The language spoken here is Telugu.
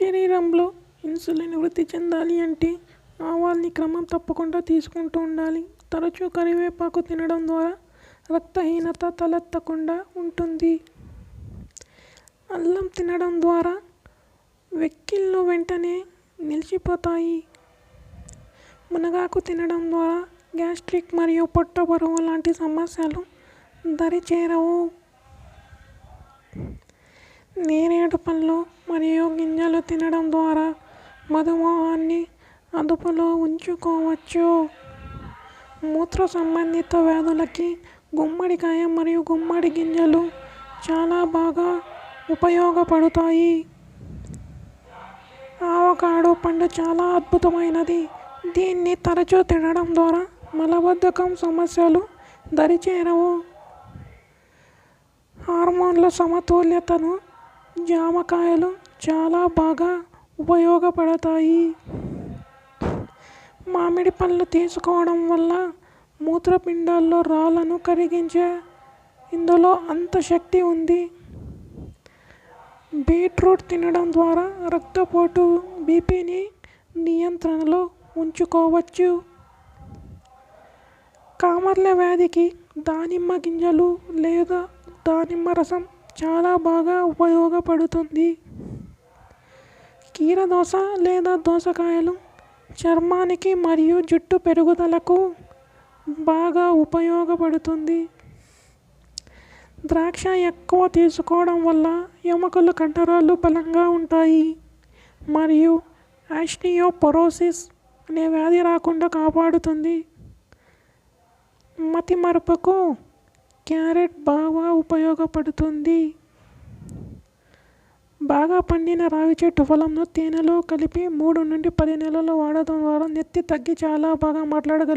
శరీరంలో ఇన్సులిన్ వృద్ధి చెందాలి అంటే ఆవాల్ని క్రమం తప్పకుండా తీసుకుంటూ ఉండాలి. తరచూ కరివేపాకు తినడం ద్వారా రక్తహీనత తలెత్తకుండా ఉంటుంది. అల్లం తినడం ద్వారా వెక్కిళ్ళు వెంటనే నిలిచిపోతాయి. మునగాకు తినడం ద్వారా గ్యాస్ట్రిక్ మరియు పొట్ట బరువు లాంటి సమస్యలు దరిచేరవు. నేరేడు పళ్ళు మరియు గింజలు తినడం ద్వారా మధుమేహాన్ని అదుపులో ఉంచుకోవచ్చు. మూత్ర సంబంధిత వ్యాధులకి గుమ్మడికాయ మరియు గుమ్మడి గింజలు చాలా బాగా ఉపయోగపడతాయి. ఆవకాడో పండు చాలా అద్భుతమైనది. దీన్ని తరచూ తినడం ద్వారా మలబద్ధకం సమస్యలు దరిచేరవు. హార్మోన్ల సమతుల్యతను జామకాయలు చాలా బాగా ఉపయోగపడతాయి. మామిడి పళ్ళు తీసుకోవడం వల్ల మూత్రపిండాల్లో రాళ్ళను కరిగించే ఇందులో అంత శక్తి ఉంది. బీట్రూట్ తినడం ద్వారా రక్తపోటు బీపీని నియంత్రణలో ఉంచుకోవచ్చు. కామర్ల వ్యాధికి దానిమ్మ గింజలు లేదా దానిమ్మ రసం చాలా బాగా ఉపయోగపడుతుంది. కీరదోస లేదా దోసకాయలు చర్మానికి మరియు జుట్టు పెరుగుదలకు బాగా ఉపయోగపడుతుంది. ద్రాక్ష ఎక్కువ తీసుకోవడం వల్ల ఎముకల కండరాలు బలంగా ఉంటాయి మరియు ఆస్టియోపొరోసిస్ అనే వ్యాధి రాకుండా కాపాడుతుంది. మతిమరుపుకు క్యారెట్ బాగా ఉపయోగపడుతుంది. బాగా పండిన రావి చెట్టు ఫలంను తేనెలో కలిపి మూడు నుండి పది నెలలు వాడటం ద్వారా నెత్తి తగ్గి చాలా బాగా మాట్లాడగలుగుతారు.